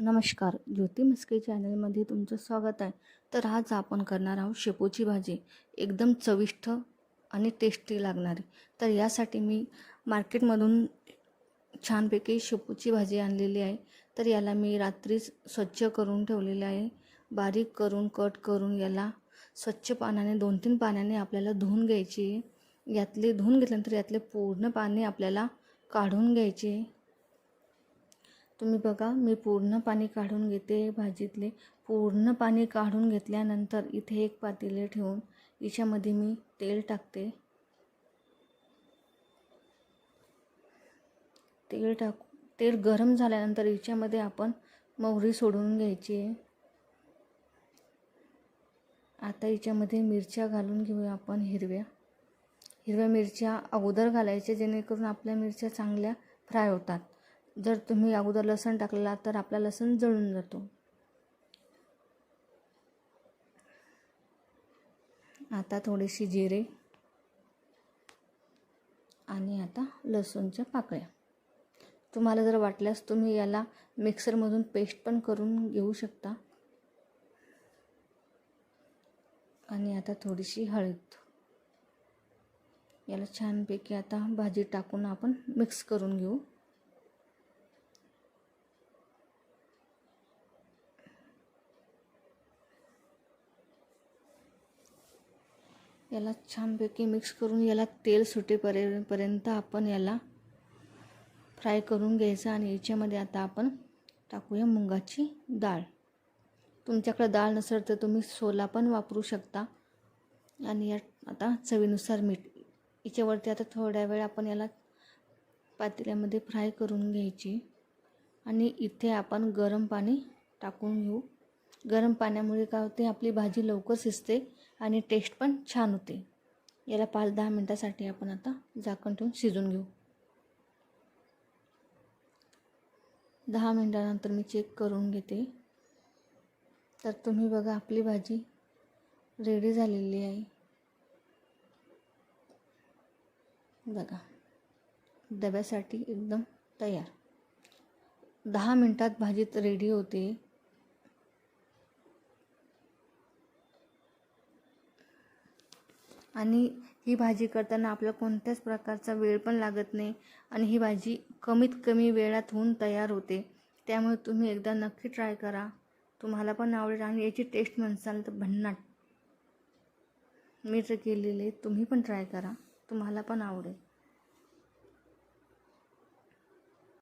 नमस्कार ज्योती मस्के चॅनलमध्ये तुमचं स्वागत आहे. तर आज आपण करणार आहोत शेपूची भाजी. एकदम चविष्ट आणि टेस्टी लागणारी. तर यासाठी मी मार्केटमधून छानपैकी शेपूची भाजी आणलेली आहे. तर याला मी रात्रीच स्वच्छ करून ठेवलेले आहे. बारीक करून कट करून याला स्वच्छ पाण्याने दोन तीन पाण्याने आपल्याला धुवून घ्यायची आहे. यातले धुवून घेतल्यानंतर यातले पूर्ण पाणी आपल्याला काढून घ्यायचे तुम्ही बघा मी पूर्ण पाणी काढून घेते भाजीतले. पूर्ण पाणी काढून घेतल्यानंतर इथे एक पातेले ठेवून याच्यामध्ये मी तेल टाकते. तेल टाकू तेल गरम झाल्यानंतर याच्यामध्ये आपण मोहरी सोडून घ्यायची आहे. आता याच्यामध्ये मिरच्या घालून घेऊया आपण हिरव्या. हिरव्या मिरच्या अगोदर घालायच्या जेणेकरून आपल्या मिरच्या चांगल्या फ्राय होतात. जर तुम्ही अगोदर लसण टाकलेला तर आपला लसण जळून जातो. आता थोडीशी जिरे आणि आता लसूणच्या पाकळ्या. तुम्हाला जर वाटल्यास तुम्ही याला मिक्सरमधून पेस्ट पण करून घेऊ शकता. आणि आता थोडीशी हळद. याला छानपैकी आता भाजी टाकून आपण मिक्स करून घेऊ. याला छानपैकी मिक्स करून याला तेल सुटेपर्यंत आपण याला फ्राय करून घ्यायचा आणि याच्यामध्ये आता आपण टाकूया मुंगाची डाळ. तुमच्याकडे डाळ नसेल तर तुम्ही सोला पण वापरू शकता. आणि या आता चवीनुसार मीठ. याच्यावरती आता थोड्या वेळ आपण याला पातेल्यामध्ये फ्राय करून घ्यायची. आणि इथे आपण गरम पाणी टाकून घेऊ. गरम पाण्यामुळे काय होते? आपली भाजी लवकर शिजते. आणि टेस्ट पण छान होते. याला पाच दहा मिनटासाठी आपण आता झाकण ठेवून शिजून घेऊ. दहा मिनटानंतर मी चेक करून घेते. तर तुम्ही बघा आपली भाजी रेडी झालेली आहे. बघा डब्यासाठी एकदम तयार. दहा मिनटात भाजीत रेडी होते. आणि ही भाजी करताना आपला कोणत्याच प्रकारचा वेळ पण लागत नाही आणि ही भाजी कमीत कमी वेळात होऊन तयार होते. त्यामुळे तुम्ही एकदा नक्की ट्राय करा. तुम्हाला पण आवडेल आणि याची टेस्ट म्हणसाल तर भन्नाट. मी तर केलेले तुम्ही पण ट्राय करा. तुम्हाला पण आवडेल.